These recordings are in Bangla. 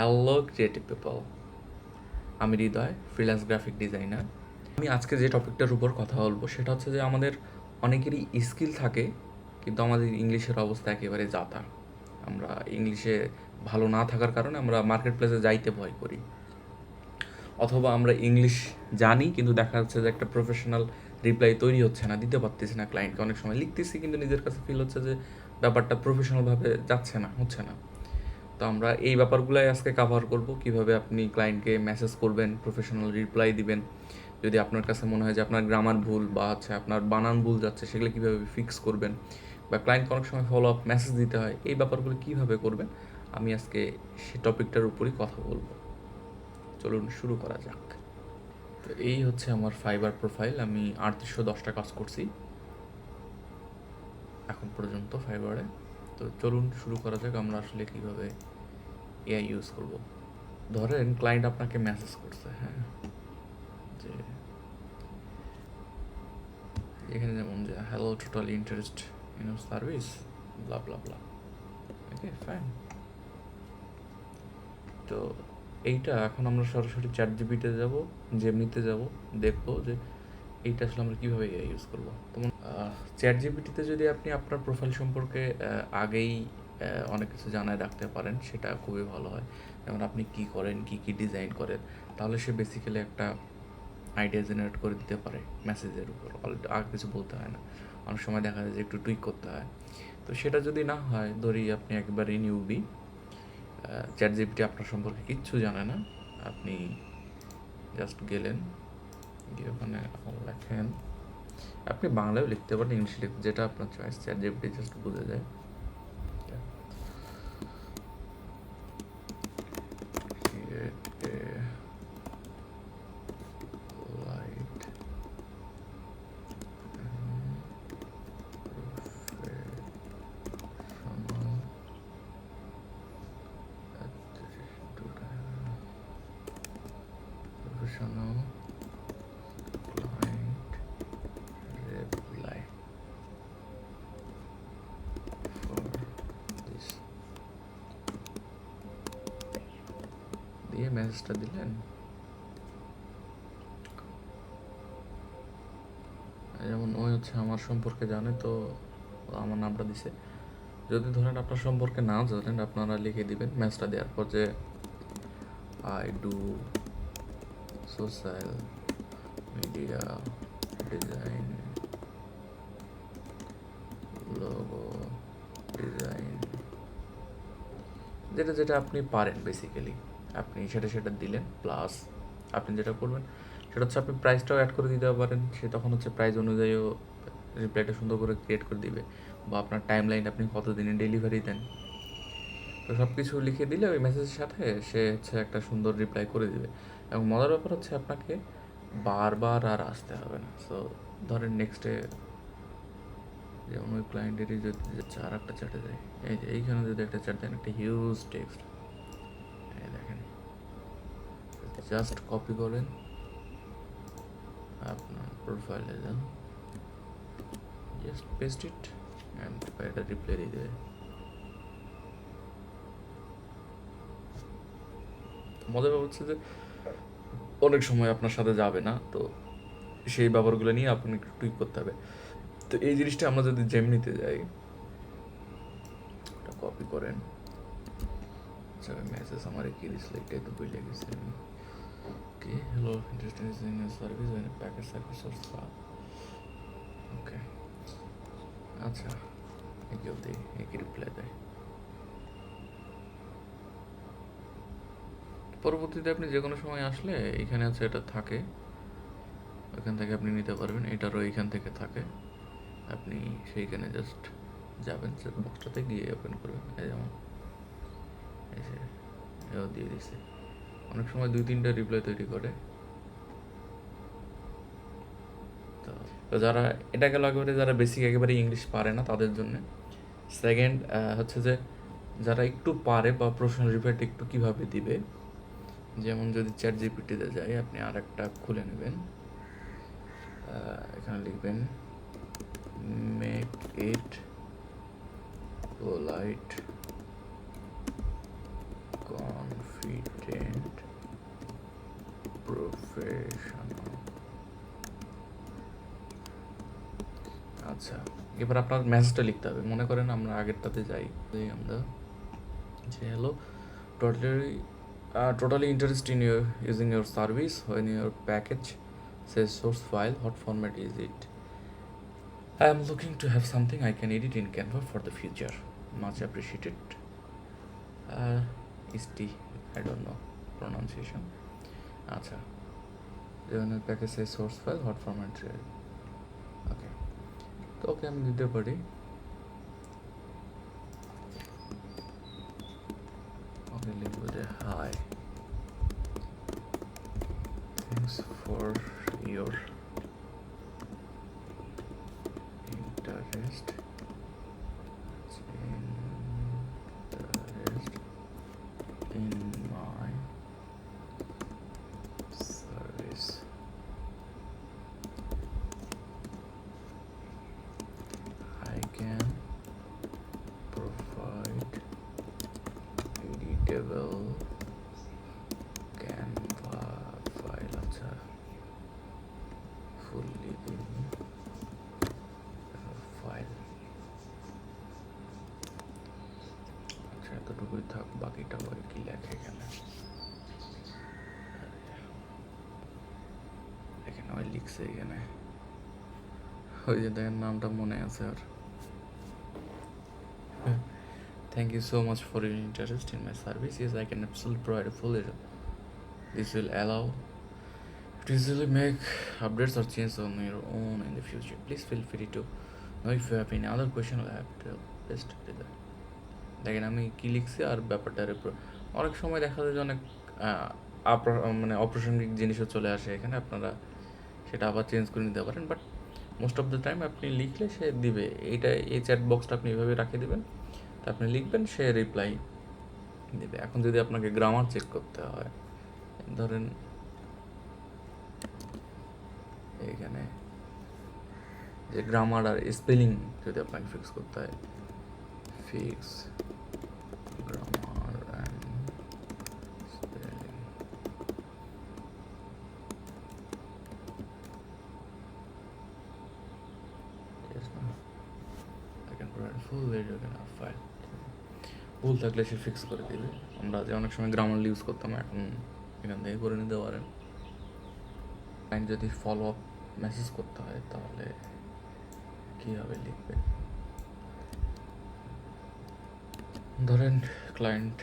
হ্যালো ক্রিয়েটিভ পিপল আমি হৃদয় ফ্রিল্যান্স গ্রাফিক ডিজাইনার আমি আজকে যে টপিকটার উপর কথা বলব, সেটা হচ্ছে যে আমাদের অনেকেরই স্কিল থাকে, কিন্তু আমাদের ইংলিশের অবস্থা একেবারে যাতা। আমরা ইংলিশে ভালো না থাকার কারণে আমরা মার্কেট প্লেসে যাইতে ভয় করি। অথবা আমরা ইংলিশ জানি, কিন্তু দেখা যাচ্ছে যে একটা প্রফেশনাল রিপ্লাই তৈরি হচ্ছে না, দিতে পারতেছি না ক্লায়েন্টকে অনেক সময় লিখতেছি, কিন্তু নিজের কাছে ফিল হচ্ছে যে ব্যাপারটা প্রফেশনালভাবে যাচ্ছে না, হচ্ছে না। তো আমরা এই ব্যাপারগুলোই আজকে কাভার করব। কীভাবে আপনি ক্লায়েন্টকে মেসেজ করবেন প্রফেশনাল রিপ্লাই দিবেন। যদি আপনার কাছে মনে হয় যে আপনার গ্রামার ভুল বা হচ্ছে আপনার বানান ভুল যাচ্ছে, সেগুলো কীভাবে ফিক্স করবেন বা ক্লায়েন্টকে অনেক সময় ফলো আপ মেসেজ দিতে হয়, এই ব্যাপারগুলো কীভাবে করবেন, আমি আজকে সে টপিকটার উপরই কথা বলব। চলুন শুরু করা যাক। তো এই হচ্ছে আমার ফাইবার প্রোফাইল আমি আটত্রিশশো দশটা কাজ করছি। এখন পর্যন্ত ফাইবারে তো চলুন শুরু করা যাক, আমরা আসলে কীভাবে এআই ইউজ করব। ধরেন ক্লায়েন্ট আপনাকে মেসেজ করছে হ্যাঁ। যে, এখানে যেমন যে hello total interest in service blah blah blah okay fine তো এইটা এখন আমরা সরাসরি চ্যাট জিবিতে যাব জেমনিতে যাব, দেখব যে এইটা আসলে আমরা কীভাবে ইউজ করব। যেমন চ্যাট জিবিটিতে যদি আপনি আপনার প্রোফাইল সম্পর্কে আগেই অনেক কিছু জানায় রাখতে পারেন, সেটা খুবই ভালো হয়। যেমন আপনি কি করেন, কি কি ডিজাইন করেন, তাহলে সে বেসিক্যালি একটা আইডিয়া জেনারেট করে দিতে পারে মেসেজের উপর। আর কিছু বলতে হয় না। অনেক সময় দেখা যায় যে একটু টুইক করতে হয়। তো সেটা যদি না হয়, ধরি আপনি একেবারেই নিউবি চ্যাট জিপিটি আপনার সম্পর্কে কিচ্ছু জানে না, আপনি জাস্ট গেলেন, গিয়ে ওখানে লেখেন। আপনি বাংলায়ও লিখতে পারেন ইংলিশে লিখতে, যেটা আপনার চয়েস চ্যাট জিপিটি জাস্ট বুঝে যায়। Professional client reply for this. দিয়ে মেসেজটা দিলেন? যেমন ওই হচ্ছে আমার সম্পর্কে জানে, তো আমার নামটা দিছে। যদি ধরেন আপনার সম্পর্কে না জানেন, আপনারা লিখে দিবেন ম্যাচটা দেওয়ার পর যে I do social media design logo design যেটা যেটা আপনি পারেন বেসিক্যালি আপনি সেটা সেটা দিলেন প্লাস আপনি যেটা করবেন, সেটা হচ্ছে আপনি প্রাইসটাও অ্যাড করে দিতে পারেন। সে তখন হচ্ছে প্রাইস অনুযায়ীও রিপ্লাইটা সুন্দর করে ক্রিয়েট করে দিবে। বা আপনার টাইম লাইন আপনি কত দিনে ডেলিভারি দেন। তো সব কিছু লিখে দিলে ওই মেসেজের সাথে সে হচ্ছে একটা সুন্দর রিপ্লাই করে দিবে। এবং মজার ব্যাপার হচ্ছে আপনাকে বারবার আর আসতে হবে না। সো ধরেন নেক্সটে যেমন ওই ক্লায়েন্টেরই যদি আর একটা চ্যাটে যায়, এই যে এইখানে যদি একটা চ্যাট দেন, একটা হিউজ টেক্সট দেখেন জাস্ট কপি করেন, আপনার প্রোফাইলে যান জাস্ট পেস্ট ইট অ্যান্ড এটা রিপ্লাই দিয়ে দেবে। মজার ব্যাপার হচ্ছে যে অনেক সময় আপনার সাথে যাবে না, তো সেই ব্যাপারগুলো নিয়ে আপনাকে একটু করতে হবে। তো এই জিনিসটা আমরা যদি জেমনিতে যাই কপি করেন। মেসেজ আমার কি দিছিল এটাই তো বলে গেছি। Okay hello interested in service package service okay আচ্ছা একেও দিই একে রিপ্লাই দেয়। পরবর্তীতে আপনি যে কোনো সময় আসলে এখানে আছে এটা থাকে। ওইখান থেকে আপনি নিতে পারবেন, এটারও এইখান থেকে থাকে। আপনি সেইখানে জাস্ট যাবেন সে বক্সটাতে গিয়ে ওপেন করবেন। এই যেমন যে, এও দিয়ে দিছে। অনেক সময় দুই তিনটা রিপ্লাই তৈরি করে। তো যারা এটা গেল একেবারে যারা বেসিক একেবারে ইংলিশ পারে না তাদের জন্য। সেকেন্ড হচ্ছে যে যারা একটু পারে বা প্রশ্ন রিপ্লাইটা একটু কীভাবে দিবে যেমন যদি চ্যাট জিপিটিতে যাই, আপনি আর একটা খুলে নেবেন। এখানে লিখবেন মেক ইট পোলাইট কনফি competent professional. আচ্ছা এবার আপনার মেসেজটা লিখতে হবে। মনে করেন আমরা আগেরটাতে যাই। আমরা যে hello totally totally interest in your using your service when your package says source file what format is it i am looking to have something i can edit in canva for the future much appreciated uh, is t i don't know pronunciation আচ্ছা যেমন package says source file what format okay তো ওকে আমি দিতে পারি for your আমি লিখছে এখানে। ওই যে দেখেন, নামটা মনে আছে আর। Thank you so much for your interest in my service is I can absolutely provide full it this will allow it easily make updates or change on your own in the future please feel free to know if you have any other question best দেখেন, আমি কী লিখছি আর ব্যাপারটা অনেক সময় দেখা যায় যে অনেক মানে অপ্রাসঙ্গিক জিনিসও চলে আসে এখানে। আপনারা সেটা আবার চেঞ্জ করে নিতে পারেন but most of the time আপনি লিখলে সে দিবে। এইটা, এই চ্যাট বক্সটা আপনি এভাবে রাখে দেবেন, তা আপনি লিখবেন, সে রিপ্লাই দেবে। এখন যদি আপনাকে গ্রামার চেক করতে হয়, ধরেন এইখানে যে গ্রামার আর স্পেলিং যদি আপনাকে ফিক্স করতে হয় ফিক্স can ভুল থাকলে সে ফিক্স করে দিবে। আমরা যে অনেক সময় গ্রামার ইউজ করতাম, এখন এখান থেকে করে নিতে পারেন। ক্লায়েন্ট যদি ফলো আপ মেসেজ করতে হয়, তাহলে কীভাবে লিখবে? ধরেন ক্লায়েন্ট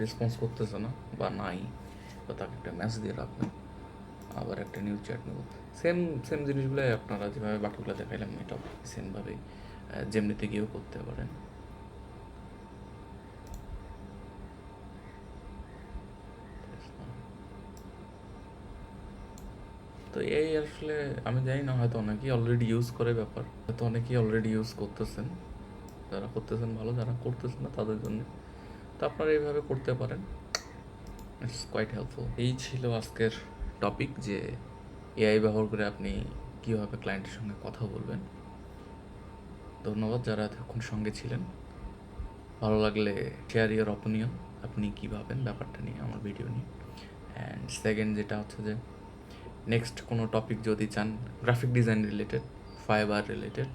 রেসপন্স করতেছে না, বা নাই, বা তাকে একটা মেসেজ দিয়ে রাখবেন আবার একটা নিউজ চ্যাট নেব। সেম সেম জিনিসগুলোই আপনারা যেভাবে বাকিগুলো দেখাইলাম, এটাও সেমভাবেই যেমনিতে গিয়েও করতে পারেন। তো এই আসলে আমি জানি না, হয়তো অনেকেই অলরেডি ইউজ করে ব্যাপার। হয়তো অনেকেই অলরেডি ইউজ করতেছেন। যারা করতেছেন ভালো, যারা করতেছেন না, তাদের জন্য। তো আপনারা এইভাবে করতে পারেন। ইটস কোয়াইট হেল্পফুল এই ছিল আজকের টপিক যে এআই ব্যবহার করে আপনি কীভাবে ক্লায়েন্টের সঙ্গে কথা বলবেন। ধন্যবাদ যারা এতক্ষণ সঙ্গে ছিলেন। ভালো লাগলে শেয়ার ইয়ার অপিনিয়ন আপনি কী ভাবেন ব্যাপারটা নিয়ে, আমার ভিডিও নিয়ে। অ্যান্ড সেকেন্ড যেটা হচ্ছে যে নেক্সট কোনো টপিক যদি চান graphic design related Fiverr related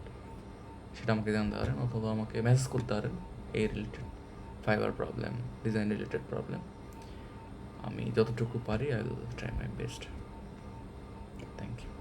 সেটা আমাকে জানতে পারেন অথবা আমাকে মেসেজ করতে পারেন, এই related Fiverr problem design related problem আমি যতটুকু পারি I will try my best thank you